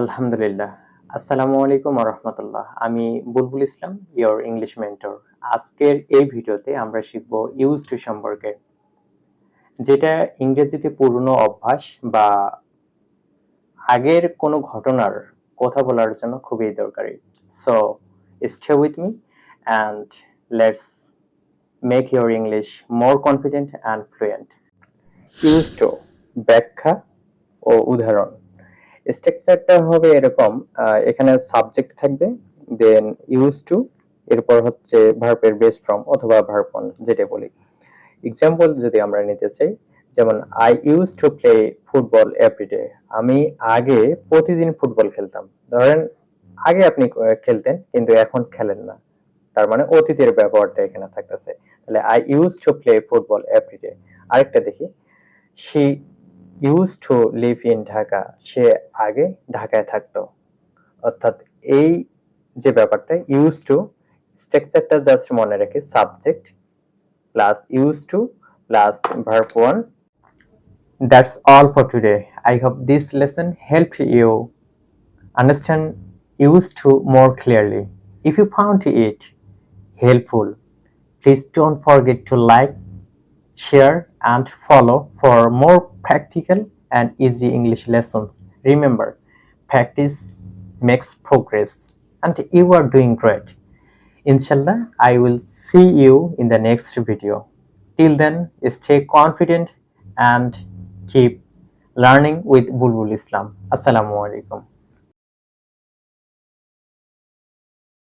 আলহামদুলিল্লাহ। আসসালামু আলাইকুম রহমতুল্লাহ আমি Bulbul Islam your English mentor আজকের এই ভিডিওতে আমরা শিখব ইউজ টু সম্পর্কে, যেটা ইংরেজিতে পুরনো অভ্যাস বা আগের কোনো ঘটনার কথা বলার জন্য খুবই দরকারি। So stay with me and let's make your English more confident and fluent use to ব্যাখ্যা ও উদাহরণ। স্ট্রাকচারটা হবে এরকম এখানে সাবজেক্ট থাকবে দেন ইউজ টু এরপর হচ্ছে ভার্বের বেস ফর্ম অথবা ভার্ব অন যেটা বলি। এক্সাম্পল যদি আমরা নিতে চাই, যেমন I use to play football every day আমি আগে প্রতিদিন ফুটবল খেলতাম। ধরেন, আগে আপনি খেলতেন, কিন্তু এখন খেলেন না। তার মানে অতীতের ব্যবহারটা এখানে থাকতেছে। তাহলে I use to play football every day আরেকটা দেখি। She use to live in Dhaka সে আগে ঢাকায় থাকতো অর্থাৎ এই যে ব্যাপারটা ইউজ টু স্ট্রাকচারটা জাস্ট মনে রেখে subject plus use to plus verb one that's all for today I hope this lesson help you understand used to more clearly. If you found it helpful please don't forget to like, share, and follow for more practical and easy English lessons. Remember, practice makes progress, and you are doing great. Inshallah, I will see you in the next video. Till then, stay confident and keep learning with Bulbul Islam. Assalamu alaikum.